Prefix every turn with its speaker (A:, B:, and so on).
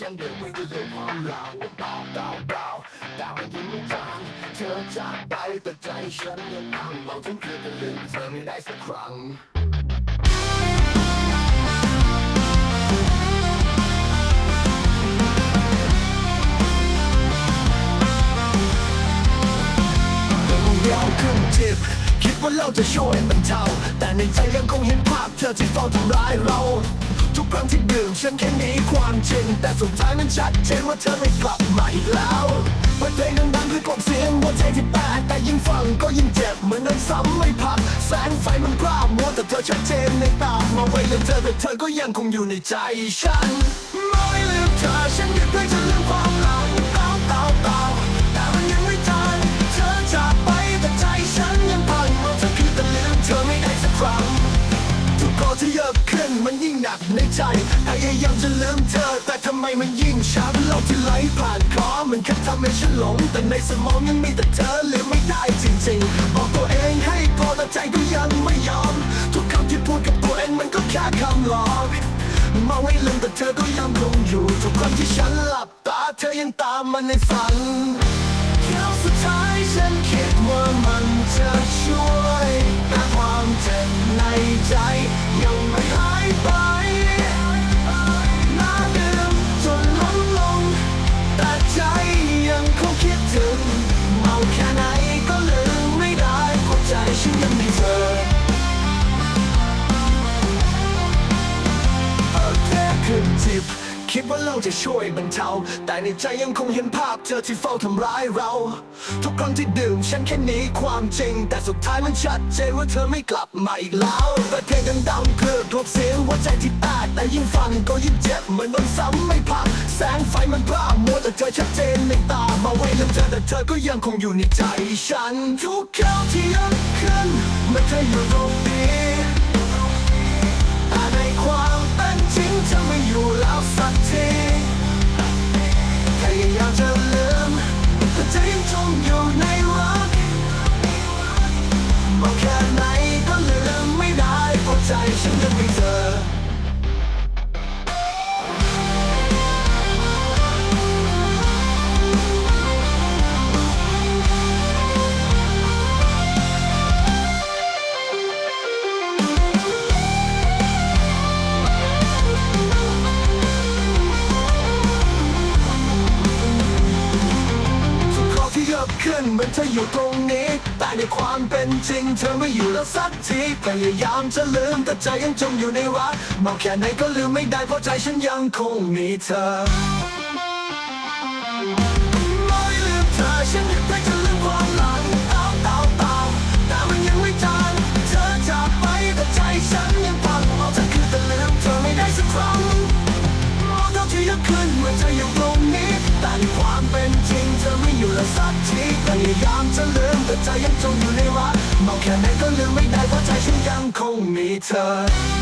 A: ฉันเดินไปด้วยเรื่องความเราเปล่าเปล่าเปล่าแต่มันยังไม่จางเธอจากไปแต่ใจฉันยังพังเราทั้งคืนจะลืมเธอไม่ได้สักครั้งเราขึ้นจิบคิดว่าเราจะช่วยมันเท่า แต่ในใจยังคงเห็นภาพเธอที่เฝ้าทำร้ายเรา ครั้งที่ดื่มฉันแค่นีความจริง แต่สุดท้ายมันชัดเจนว่าเธอไม่กลับมาอีกแล้วเปิดเพลงดังๆเพื่อกลบเสียงหัวใจที่แตกแต่ยิ่งฟังก็ยิ่งเจ็บเหมือนนั้นซ้ำไม่พัก แสงไฟมันพร่ามัวแต่เธอชัดเจนในตามองไว้เลยเธอแต่เธอก็ยังคงอยู่ในใจฉันไม่ลืมเธอฉันหยุดเพื่อจะลืมความหลังเต่าเต่าเต่าแต่มันยังไม่ทันเธอจากไปแต่ใจฉันยังพังมองเธอคือแต่ลืมเธอไม่ได้สักครั้งทุกข้อที่เยอะขึ้นมันยิ่ง หนักในใจพยายามจะลืมเธอ แต่ทำไมมันยิ่งช้าเป็นโลกที่ไหลผ่านคอมันแค่ทำให้ฉันหลง แต่ในสมองยังมีแต่เธอลืมไม่ได้จริงๆบอกตัวเองให้พอแต่ใจก็ยังไม่ยอม ทุกคำที่พูดกับตัวเองมันก็แค่คำหลอกมองให้ลืมแต่เธอก็ยังคงอยู่ ทุกครั้งที่ฉันหลับตาเธอยังตามมาในฝันเที่ยวสุดท้ายฉันคิด ขึ้นจิบคิดว่าเราจะช่วยบรรเทา แต่ในใจยังคงเห็นภาพเธอที่เฝ้าทำร้ายเรา ทุกครั้งที่ดื่มฉันแค่หนีความจริง แต่สุดท้ายมันชัดเจนว่าเธอไม่กลับมาอีกแล้วแต่เพลงดังๆเพื่อกลบเสียงหัวใจที่แตกแต่ยิ่งฟังก็ยิ่งเจ็บเหมือนโดนซ้ำไม่พักแสงไฟมันพร่ามัวแต่เธอชัดเจนในตามาไว้ลืมเธอแต่เธอก็ยังคงอยู่ในใจฉันทุกคราวที่ยังขึ้นเมื่อเธออยู่ ร ข้อที่ยกขึ้นเหมือนเธออยู่ตรงนี้ แต่ในความเป็นจริง เธอไม่อยู่แล้วสักทีพยายามจะลืมแต่ใจยังจมอยู่ในรักเมาแค่ไหนก็ลืมไม่ได้เพราะใจฉันยังคงมีเธอ พยายามจะลืมแต่ใจยังจมอยู่ในวักมองแค่ไหนก็ลืมไม่ได้เพราะใจฉันยังคงมีเธอ